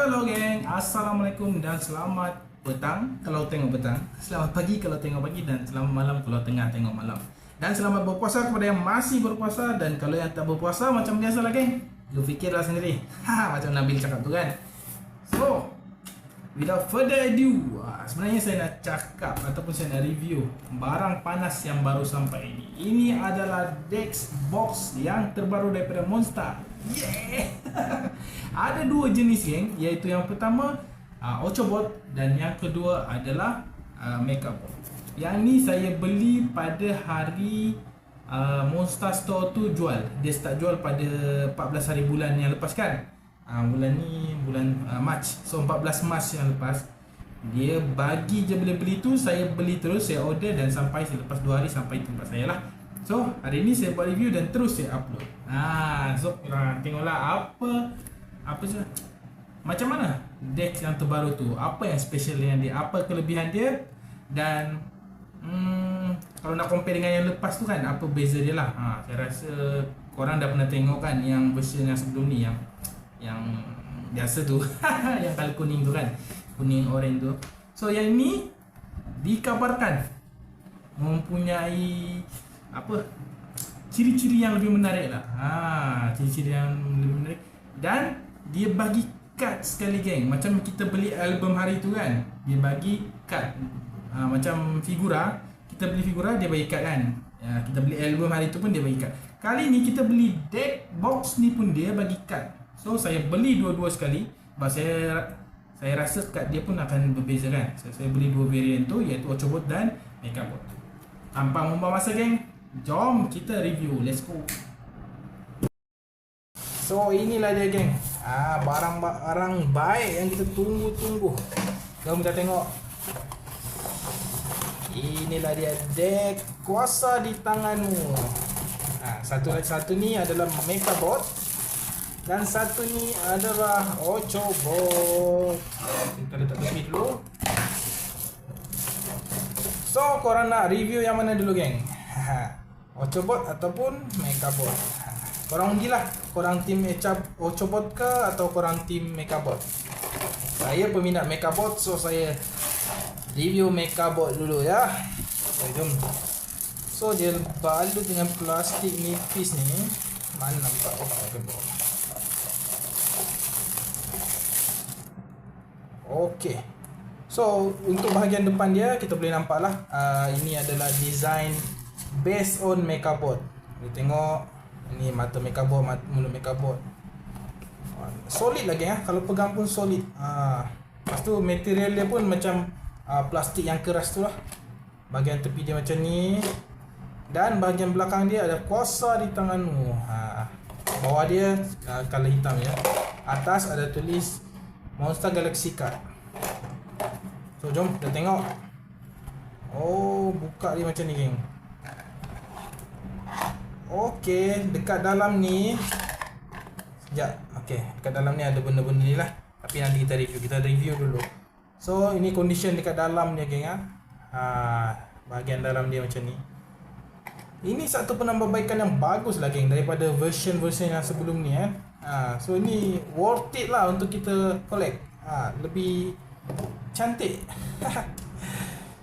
Hello geng, Assalamualaikum dan selamat petang. Kalau tengok petang Selamat pagi kalau tengok pagi dan selamat malam kalau tengah tengok malam. Dan selamat berpuasa kepada yang masih berpuasa dan kalau yang tak berpuasa macam biasa lah geng. Lu fikirlah sendiri, ha macam Nabil cakap tu kan. So, without further ado ah, Sebenarnya saya nak cakap ataupun saya nak review Barang panas yang baru sampai ini. Ini adalah Dex Box yang terbaru daripada Monster Yeah. Ada dua jenis geng. Iaitu yang pertama uh, Ochobot Dan yang kedua adalah uh, Makeup Bot Yang ni saya beli pada hari uh, Monster Store tu jual. Dia start jual pada 14 hari bulan yang lepas kan? Uh, Bulan ni bulan uh, March. So 14 March yang lepas dia bagi je beli-beli tu Saya beli terus Saya order dan sampai Selepas 2 hari sampai tempat saya lah So hari ni saya buat review dan terus saya upload. Ah, So korang tengoklah apa Apa sih Macam mana deck yang terbaru tu? Apa yang special dengan dia? Apa kelebihan dia? Dan hmm, Kalau nak compare dengan yang lepas tu kan Apa beza dia lah? Ha, Saya rasa Korang dah pernah tengok kan Yang version yang sebelum ni Yang Yang Biasa tu. Yang kalau kuning tu kan? Kuning orange tu. So yang ni Dikabarkan Mempunyai apa? Ciri-ciri yang lebih menarik lah. Ha, ciri-ciri yang lebih menarik. Dan dia bagi kad sekali geng. Macam kita beli album hari tu kan dia bagi kad. Ha, macam figura kita beli figura dia bagi kad kan. Ya, kita beli album hari tu pun dia bagi kad. Kali ni kita beli deck box ni pun dia bagi kad. So saya beli dua-dua sekali sebab saya saya rasa kad dia pun akan berbeza kan. So, saya beli dua variant tu iaitu Ochobot dan Megabot tanpa membuang masa geng Jom kita review. Let's go. So inilah dia geng. Ah barang-barang baik yang kita tunggu-tunggu. Jom kita tengok. Inilah dia deck kuasa di tanganmu. Ah satu lagi satu ni adalah Mecha Bot dan satu ni adalah Ocho Bot. Kita letak tepi dulu. So korang nak review yang mana dulu geng? Ochobot ataupun Megabot. Korang undilah, korang tim Ochobot ke atau korang tim Megabot. Saya peminat Megabot so saya review Megabot dulu ya. Okay, jom. So dia balut dengan plastik nipis ni. Mana nampak oh Megabot. Okey. So untuk bahagian depan dia kita boleh nampak lah uh, ini adalah design based on Megabot. Ni tengok ni mata Megabot, mata mulut Megabot. Solid lagi ya. Kalau pegang pun solid. Ha. Lepas tu material dia pun macam uh, plastik yang keras tu lah. Bahagian tepi dia macam ni. Dan bahagian belakang dia ada kuasa di tanganmu. Ha. Bawah dia uh, color hitam ya. Atas ada tulis Monster Galaxy Card. So jom kita tengok. Oh, buka dia macam ni geng. Okey, dekat dalam ni. Sekejap. Okey, dekat dalam ni ada benda-benda ni lah. Tapi nanti kita review. Kita review dulu. So, ini condition dekat dalam ni geng ha? ha Bahagian dalam dia macam ni. Ini satu penambahbaikan yang bagus lah geng Daripada version-version yang sebelum ni eh. ha, So, ini worth it lah untuk kita collect. Ha, Lebih cantik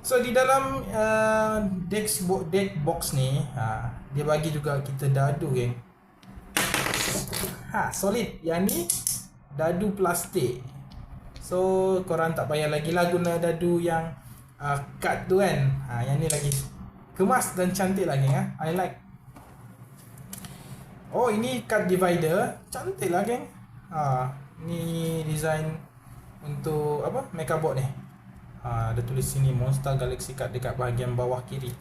So di dalam uh, deck deck box ni, ha, dia bagi juga kita dadu geng. Ha, solid. Yang ni dadu plastik. So korang tak payah lagi lah guna dadu yang uh, cut tu kan. Ha, yang ni lagi kemas dan cantik lagi ha. I like. Oh ini cut divider, cantik lah geng. Ha, ni design untuk apa? Makeup board ni ada tulis sini Monster Galaxy Card dekat bahagian bawah kiri.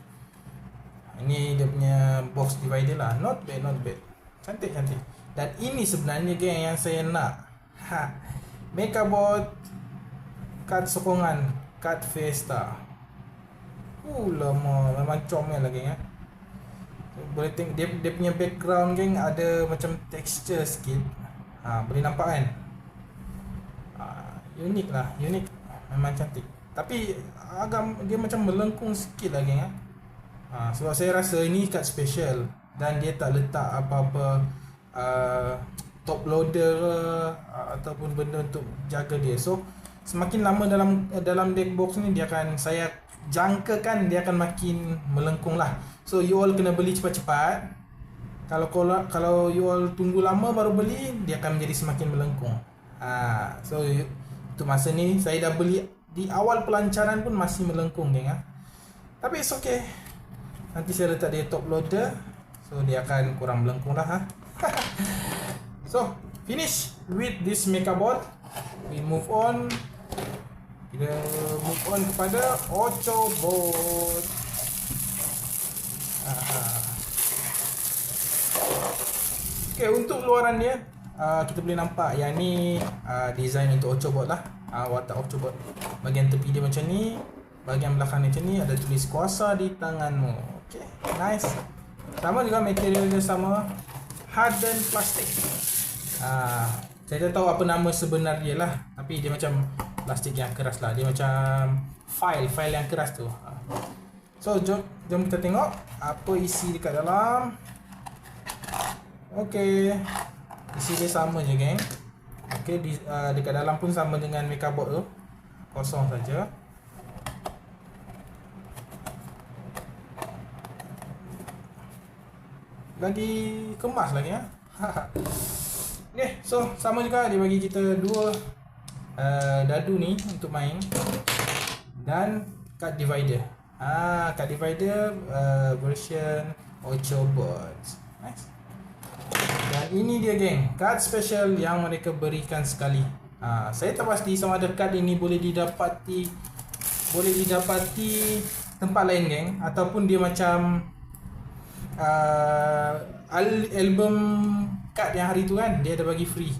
Ini dia punya box divider lah. Not bad not bad. Cantik cantik. Dan ini sebenarnya geng yang saya nak. Ha. Megabot kad sokongan kad Fiesta. Uh lama. Memang comel lagi ya. Boleh tengok dia, dia punya background geng ada macam texture sikit. Ha, boleh nampak kan? Ha, unik lah unik. Memang cantik tapi agak dia macam melengkung sikit lagi ya. Ha, sebab saya rasa ini kad special. Dan dia tak letak apa-apa uh, top loader uh, ataupun benda untuk jaga dia. So semakin lama dalam dalam deck box ni dia akan saya jangkakan dia akan makin melengkung lah. So you all kena beli cepat-cepat. Kalau kalau kalau you all tunggu lama baru beli dia akan menjadi semakin melengkung. Ha, so untuk masa ni saya dah beli di awal pelancaran pun masih melengkung geng ha. tapi it's okay. Nanti saya letak dia top loader so dia akan kurang melengkung lah ha. so finish with this makeup board. We move on. Kita move on kepada Ocho board. Okay, untuk luaran dia uh, kita boleh nampak yang ni uh, design untuk Ocho board lah uh, watak Ocho board bahagian tepi dia macam ni bahagian belakang ni macam ni ada tulis kuasa di tanganmu. Okay, nice. Sama juga material dia sama. Hardened plastic. Uh, saya tak tahu apa nama sebenar dia lah. Tapi dia macam plastik yang keras lah. Dia macam file file yang keras tu. Uh. so jom, jom kita tengok apa isi dekat dalam. Okey. Isi dia sama je geng. Okey di uh, dekat dalam pun sama dengan makeup board tu. Kosong saja. Lagi kemas lagi ya. Okey, so sama juga dia bagi kita dua uh, dadu ni untuk main dan card divider. Ah, card divider uh, version Ocho boards. Nice. Ini dia geng, kad special yang mereka berikan sekali. Ha, saya tak pasti sama ada kad ini boleh didapati boleh didapati tempat lain geng ataupun dia macam uh, album kad yang hari tu kan dia ada bagi free.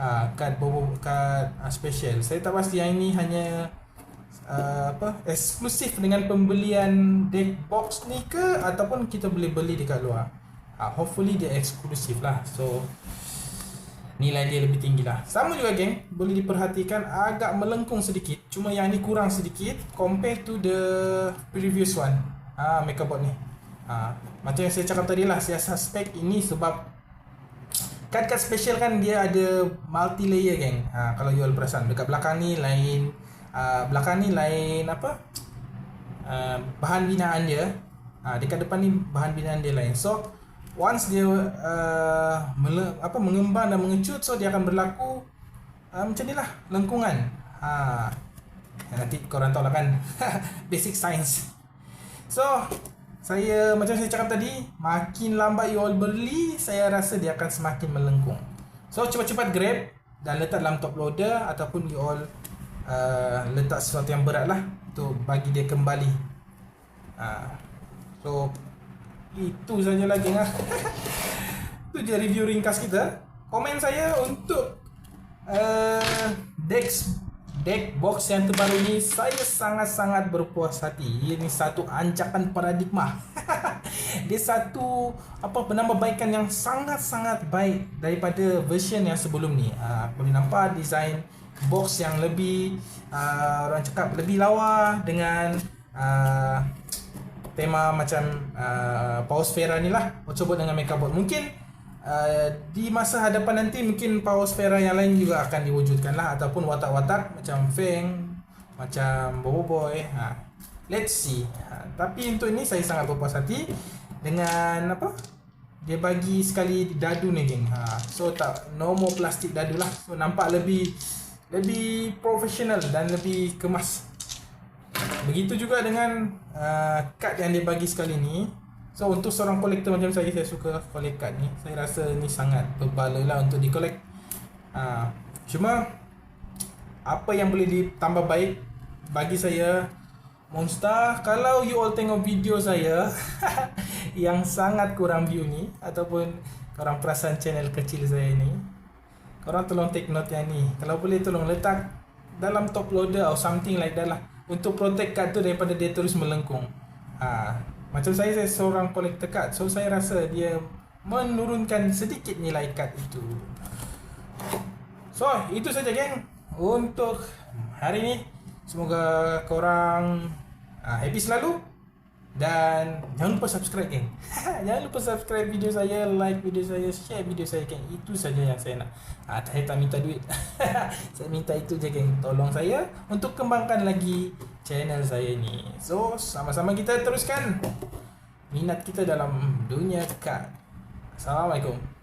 Ha, kad bobo kad uh, special. Saya tak pasti yang ini hanya uh, apa eksklusif dengan pembelian deck box ni ke ataupun kita boleh beli dekat luar uh, hopefully dia eksklusif lah. So nilai dia lebih tinggi lah. Sama juga geng boleh diperhatikan agak melengkung sedikit. Cuma yang ni kurang sedikit compare to the previous one. Ah uh, makeup board ni. Uh, macam yang saya cakap tadi lah saya suspect ini sebab kad-kad special kan dia ada multi layer geng. Uh, kalau you all perasan dekat belakang ni lain uh, belakang ni lain apa? Uh, bahan binaan dia. Uh, dekat depan ni bahan binaan dia lain. So once dia uh, mele, apa mengembang dan mengecut so dia akan berlaku uh, macam inilah lengkungan. Ha. Nanti korang tahu lah kan. Basic science. So saya macam saya cakap tadi makin lambat you all beli saya rasa dia akan semakin melengkung. So cepat-cepat grab dan letak dalam top loader ataupun you all uh, letak sesuatu yang berat lah untuk bagi dia kembali. Uh, so itu saja lagi lah. Itu je review ringkas kita. Komen saya untuk uh, Dex deck box yang terbaru ni saya sangat-sangat berpuas hati. Ini satu ancakan paradigma. Dia satu apa penambahbaikan yang sangat-sangat baik daripada version yang sebelum ni. Uh, boleh nampak design box yang lebih uh, orang cakap lebih lawa dengan uh, tema macam uh, Power Sfera ni lah. Cuba dengan makeup board. Mungkin uh, di masa hadapan nanti Mungkin Power Sfera yang lain juga akan diwujudkan lah. Ataupun watak-watak macam Feng Macam Bobo Boy. Ha. Let's see. Ha. Tapi untuk ini saya sangat berpuas hati Dengan apa? Dia bagi sekali dadu ni geng. Ha. So tak no more plastik dadu lah. So nampak lebih Lebih profesional dan lebih kemas Begitu juga dengan uh, kad yang dia bagi sekali ni. So untuk seorang kolektor macam saya, saya suka collect kad ni. Saya rasa ni sangat berbala lah untuk di collect. Uh, cuma apa yang boleh ditambah baik bagi saya Monster kalau you all tengok video saya yang sangat kurang view ni ataupun korang perasan channel kecil saya ni korang tolong take note yang ni kalau boleh tolong letak dalam top loader or something like that lah untuk protect kad tu daripada dia terus melengkung. Ha, macam saya saya seorang kolektor kad. So saya rasa dia menurunkan sedikit nilai kad itu. So, itu saja geng untuk hari ini. Semoga korang uh, happy selalu Dan jangan lupa subscribe geng. jangan lupa subscribe video saya, like video saya, share video saya geng. Itu saja yang saya nak. Ah, saya tak minta duit. saya minta itu je geng. Tolong saya untuk kembangkan lagi channel saya ni. So, sama-sama kita teruskan minat kita dalam dunia kad. Assalamualaikum.